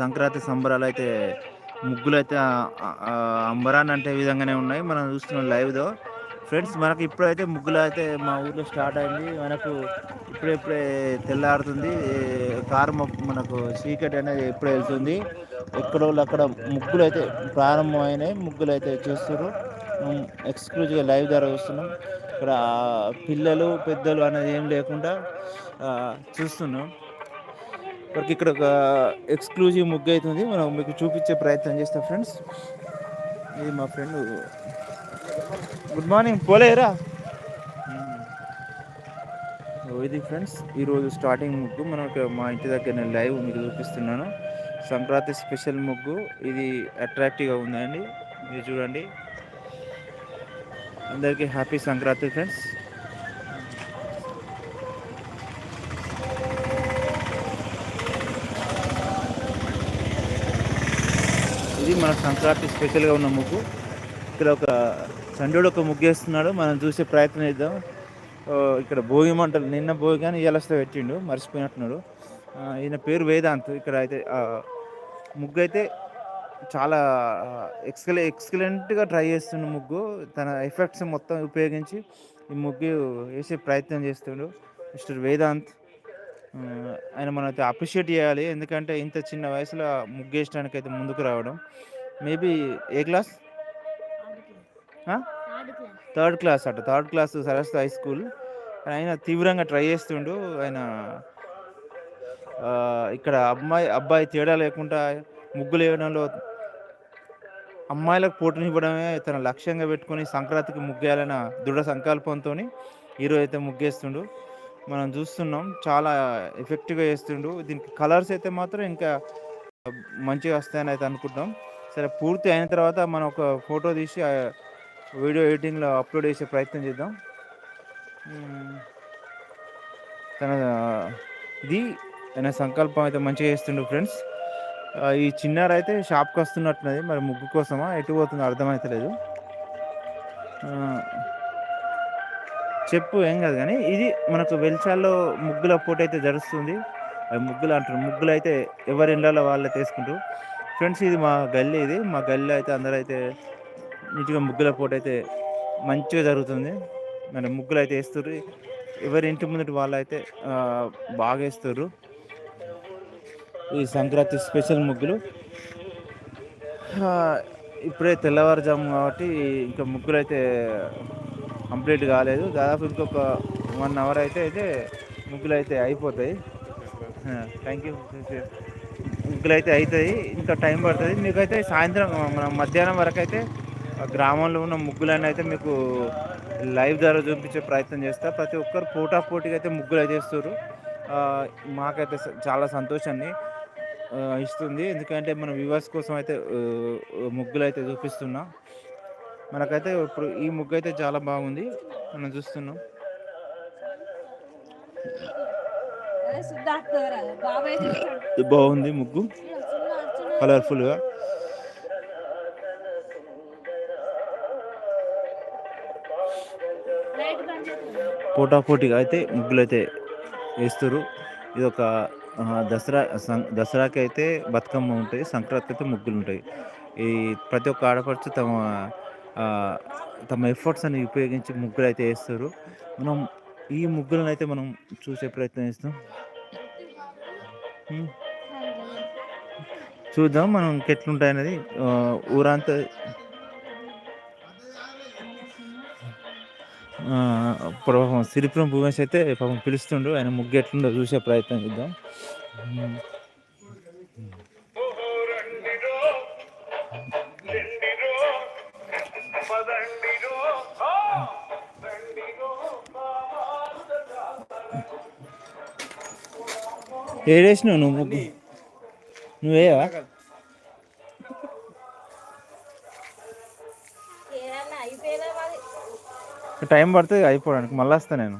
సంక్రాంతి సంబరాలు అయితే ముగ్గులు అయితే అంబరాన్ని అంటే విధంగానే ఉన్నాయి. మనం చూస్తున్నాం లైవ్లో. ఫ్రెండ్స్ మనకి ఇప్పుడైతే ముగ్గులు అయితే మా ఊర్లో స్టార్ట్ అయింది. మనకు ఇప్పుడెప్పుడే తెల్లారుతుంది. కారు మనకు చీకటి అనేది ఎప్పుడు వెళ్తుంది. ఎక్కడో అక్కడ ముగ్గులు అయితే ప్రారంభమైనాయి. ముగ్గులు అయితే చూస్తున్నారు ఎక్స్క్లూజివ్గా లైవ్ ద్వారా చూస్తున్నాం. ఇక్కడ పిల్లలు పెద్దలు అనేది ఏం లేకుండా చూస్తున్నాం. మనకి ఇక్కడ ఒక ఎక్స్క్లూజివ్ ముగ్గు అవుతుంది మనం మీకు చూపించే ప్రయత్నం చేస్తాం ఫ్రెండ్స్. ఇది మా ఫ్రెండ్? Good morning. పోలేరా? ఇది ఫ్రెండ్స్ ఈరోజు స్టార్టింగ్ ముగ్గు. మనకు మా ఇంటి దగ్గర నేను లైవ్ మీకు చూపిస్తున్నాను. సంక్రాంతి స్పెషల్ ముగ్గు. ఇది అట్రాక్టివ్గా ఉందండి. మీరు చూడండి. అందరికీ హ్యాపీ సంక్రాంతి ఫ్రెండ్స్. మన సంక్రాంతి స్పెషల్గా ఉన్న ముగ్గు. ఇక్కడ ఒక చండోడు ఒక ముగ్గు వేస్తున్నాడు. మనం చూసే ప్రయత్నం చేద్దాం. ఇక్కడ భోగి మంటలు నిన్న భోగి కానీ ఇవాళ పెట్టిండు మర్చిపోయినట్టున్నాడు. ఈయన పేరు వేదాంత్. ఇక్కడ అయితే ముగ్గు అయితే చాలా ఎక్స్కలే ఎక్స్కలెంట్గా ట్రై చేస్తుండు ముగ్గు. తన ఎఫెక్ట్స్ మొత్తం ఉపయోగించి ఈ ముగ్గు వేసే ప్రయత్నం చేస్తుండు మిస్టర్ వేదాంత్. ఆయన మనం అయితే అప్రిషియేట్ చేయాలి. ఎందుకంటే ఇంత చిన్న వయసులో ముగ్గు వేసడానికి అయితే ముందుకు రావడం. మేబీ ఏ క్లాస్? Third class. అట. Third class Saraswati high school. ఆయన తీవ్రంగా ట్రై చేస్తుండు. ఆయన ఇక్కడ అమ్మాయి అబ్బాయి తేడా లేకుండా ముగ్గులు వేయడంలో అమ్మాయిలకు పోటీనివ్వడమే తన లక్ష్యంగా పెట్టుకొని సంక్రాంతికి ముగ్గేయాలన్న దృఢ సంకల్పంతో హీరో అయితే ముగ్గేస్తుండు. మనం చూస్తున్నాం. చాలా ఎఫెక్టివ్గా చేస్తుండు. దీనికి కలర్స్ అయితే మాత్రం ఇంకా మంచిగా వస్తాయని అయితే అనుకుంటాం సరే పూర్తి అయిన తర్వాత మనం ఒక ఫోటో తీసి వీడియో ఎడిటింగ్లో అప్లోడ్ చేసే ప్రయత్నం చేద్దాం. తన ఇది తన సంకల్పం అయితే మంచిగా చేస్తుండు ఫ్రెండ్స్. ఈ చిన్నారు అయితే షాప్కి వస్తున్నట్టున్నది. మరి ముగ్గు కోసమా? ఎటు పోతుందో అర్థమవుతలేదు చెప్పు ఏం కాదు కానీ ఇది మనకు వెల్చాల్లో ముగ్గుల పోటీ అయితే జరుస్తుంది. ముగ్గులు అంటారు ముగ్గులు అయితే ఎవరి ఇళ్ళలో వాళ్ళే తీసుకుంటారు ఫ్రెండ్స్ ఇది మా గల్లీ ఇది. మా గల్లీ అయితే అందరూ అయితే నీట్గా ముగ్గుల పోటీ అయితే మంచిగా జరుగుతుంది. మరి ముగ్గులు అయితే వేస్తారు ఎవరి ఇంటి ముందు వాళ్ళు అయితే బాగా వేస్తారు ఈ సంక్రాంతి స్పెషల్ ముగ్గులు. ఇప్పుడే తెల్లవారుజాము కాబట్టి ఇంకా ముగ్గులు అయితే కంప్లీట్ కాలేదు. దాదాపు ఇంకొక వన్ అవర్ అయితే అయితే ముగ్గులు అయితే అయిపోతాయి థ్యాంక్ యూ ముగ్గులు అయితే అవుతాయి ఇంకా టైం పడుతుంది. మీకు అయితే సాయంత్రం మనం మధ్యాహ్నం వరకు అయితే గ్రామంలో ఉన్న ముగ్గులన్నీ అయితే మీకు లైవ్ ద్వారా చూపించే ప్రయత్నం చేస్తా. ప్రతి ఒక్కరు పోటా పోటీగా అయితే ముగ్గులు అయితే ఇస్తారు మాకైతే చాలా సంతోషాన్ని ఇస్తుంది. ఎందుకంటే మన వ్యూవర్స్ కోసం అయితే ముగ్గులు అయితే చూపిస్తున్నా. మనకైతే ఇప్పుడు ఈ ముగ్గు అయితే చాలా బాగుంది. మనం చూస్తున్నాం. బాగుంది ముగ్గు. కలర్ఫుల్గా. పోటాపోటీగా అయితే ముగ్గులు అయితే వేస్తారు ఇది ఒక దసరా దసరాకి అయితే బతుకమ్మ ఉంటుంది సంక్రాంతికి అయితే ముగ్గులు ఉంటాయి ఈ ప్రతి ఒక్క ఆడపడుచు తమ తమ ఎఫర్ట్స్ అని ఉపయోగించి ముగ్గులు అయితే వేస్తారు. మనం ఈ ముగ్గులను అయితే మనం చూసే ప్రయత్నం చేస్తాం. చూద్దాం మనం ఎట్లుంటాయి అనేది ఊరంతా పాపం సిరిపురం భూమేష్ అయితే పాపం పిలుస్తుండు. ఆయన ముగ్గు ఎట్లుండో చూసే ప్రయత్నం చేద్దాం. ఏడేసినావు నువ్వు ముగ్గు? నువ్వేవా టైం పడుతుంది అయిపోవడానికి. మళ్ళీ వస్తా నేను.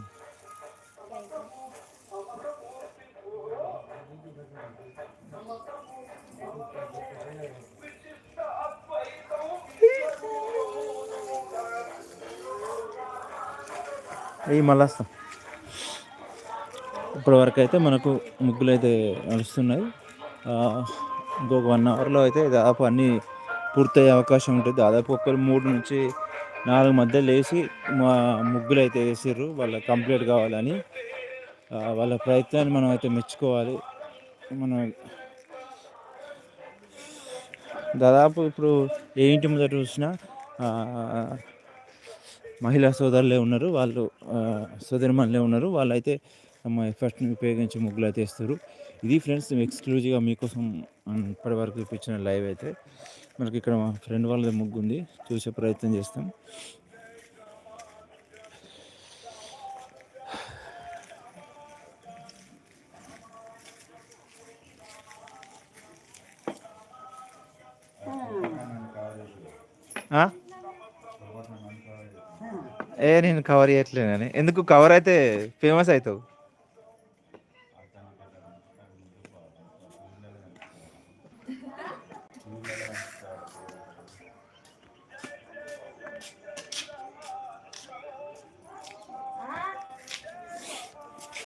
అవి మళ్ళీ వస్తాం. ఇప్పటి వరకు అయితే మనకు ముగ్గులు అయితే నడుస్తున్నాయి ఇంకొక వన్ అవర్లో అయితే దాదాపు అన్నీ పూర్తయ్యే అవకాశం ఉంటుంది. దాదాపు ఒకరు మూడు నుంచి నాలుగు మధ్య లేచి మా ముగ్గులు అయితే వేసారు వాళ్ళ కంప్లీట్ కావాలని వాళ్ళ ప్రయత్నాన్ని మనం అయితే మెచ్చుకోవాలి. మనం దాదాపు ఇప్పుడు ఏ ఇంటి ముందర చూసినా మహిళా సోదరులే ఉన్నారు. వాళ్ళు సోదరిమణులే ఉన్నారు. వాళ్ళైతే తమ ఎఫర్ట్ని ఉపయోగించి ముగ్గులు అయితే ఇస్తారు ఇది ఫ్రెండ్స్ ఎక్స్క్లూజివ్గా మీకోసం ఇప్పటివరకు ఇప్పించిన లైవ్ అయితే. మనకి ఇక్కడ మా ఫ్రెండ్ వాళ్ళది ముగ్గు ఉంది. చూసే ప్రయత్నం చేస్తాం. ఏ నేను కవర్ చేయట్లేనని. ఎందుకు? కవర్ అయితే ఫేమస్ అవుతావు.